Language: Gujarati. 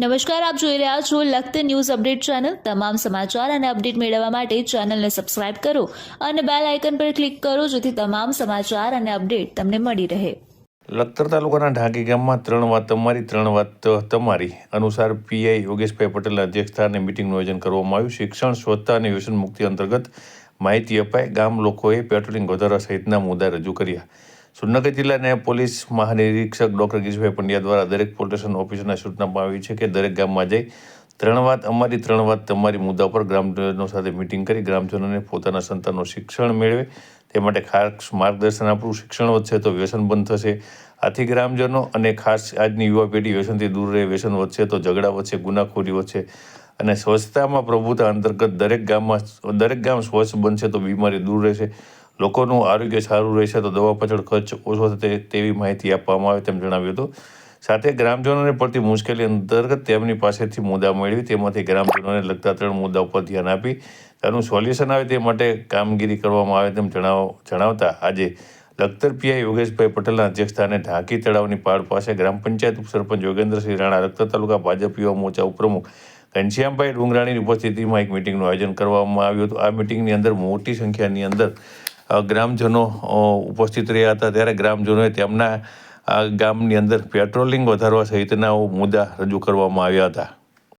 નમસ્કાર, આપ જોઈ રહ્યા છો લખત ન્યૂઝ અપડેટ ચેનલ. તમામ સમાચાર અને અપડેટ મેળવવા માટે ચેનલને સબસ્ક્રાઇબ કરો અને બેલ આઇકન પર ક્લિક કરો જેથી તમામ સમાચાર અને અપડેટ તમને મળી રહે. લખતર તાલુકાના ઢાકી ગામમાં ત્રણ વાત તમારી, ત્રણ વાત તમારી. અનુસાર પીઆઈ યોગેશભાઈ પટેલના અધ્યક્ષસ્થાને મિટિંગનું આયોજન કરવામાં આવ્યું. શિક્ષણ, સ્વચ્છતા અને વ્યસન મુક્તિ અંતર્ગત માહિતી અપાઈ. ગામ લોકોએ પેટ્રોલિંગ વધારવા સહિતના મુદ્દા રજૂ કર્યા. સુરનગર જિલ્લાના પોલીસ મહાનિરીક્ષક ડોક્ટર ગીરીશભાઈ પંડ્યા દ્વારા દરેક પોલીસ સ્ટેશન ઓફિસના સૂચનામાં આવી છે કે દરેક ગામમાં જઈ ત્રણ વાત, અમારી ત્રણ વાત તમારી મુદ્દા પર ગ્રામજનો સાથે મિટિંગ કરી ગ્રામજનોને પોતાના સંતાનનું શિક્ષણ મેળવે. તે માટે ખાસ માર્ગદર્શન આપવું, શિક્ષણ વધશે તો વ્યસન બંધ થશે. આથી ગ્રામજનો અને ખાસ આજની યુવા પેઢી વ્યસનથી દૂર રહે, વ્યસન વધશે તો ઝઘડા વધશે, ગુનાખોરી વધશે અને સ્વચ્છતામાં પ્રભુતા અંતર્ગત દરેક ગામમાં, દરેક ગામ સ્વચ્છ બનશે તો બીમારી દૂર રહેશે. લોકોનું આરોગ્ય સારું રહેશે તો દવા પાછળ ખર્ચ ઓછો થશે તેવી માહિતી આપવામાં આવે તેમ જણાવ્યું હતું. સાથે ગ્રામજનોને પડતી મુશ્કેલી અંતર્ગત તેમની પાસેથી મુદ્દા મેળવી, તેમાંથી ગ્રામજનોને લગતા ત્રણ મુદ્દા ઉપર ધ્યાન આપી, તેનું સોલ્યુશન આવે તે માટે કામગીરી કરવામાં આવે તેમ જણાવ જણાવતા આજે લખતર પીઆઈ યોગેશભાઈ પટેલના અધ્યક્ષસ્થાને ઢાંકી તળાવની પાડ પાસે ગ્રામ પંચાયત ઉપસરપંચ યોગેન્દ્રસિંહ રાણા લખતર તાલુકા ભાજપ યુવા મોરચા ઉપપ્રમુખ ઘનશ્યામભાઈ ડુંગરાણીની ઉપસ્થિતિમાં એક મિટિંગનું આયોજન કરવામાં આવ્યું હતું. આ મિટિંગની અંદર મોટી સંખ્યાની અંદર ગ્રામજનો ઉપસ્થિત રહ્યા હતા. ત્યારે ગ્રામજનોએ તેમના ગામની અંદર પેટ્રોલિંગ વધારવા સહિતના મુદ્દા રજૂ કરવામાં આવ્યા હતા.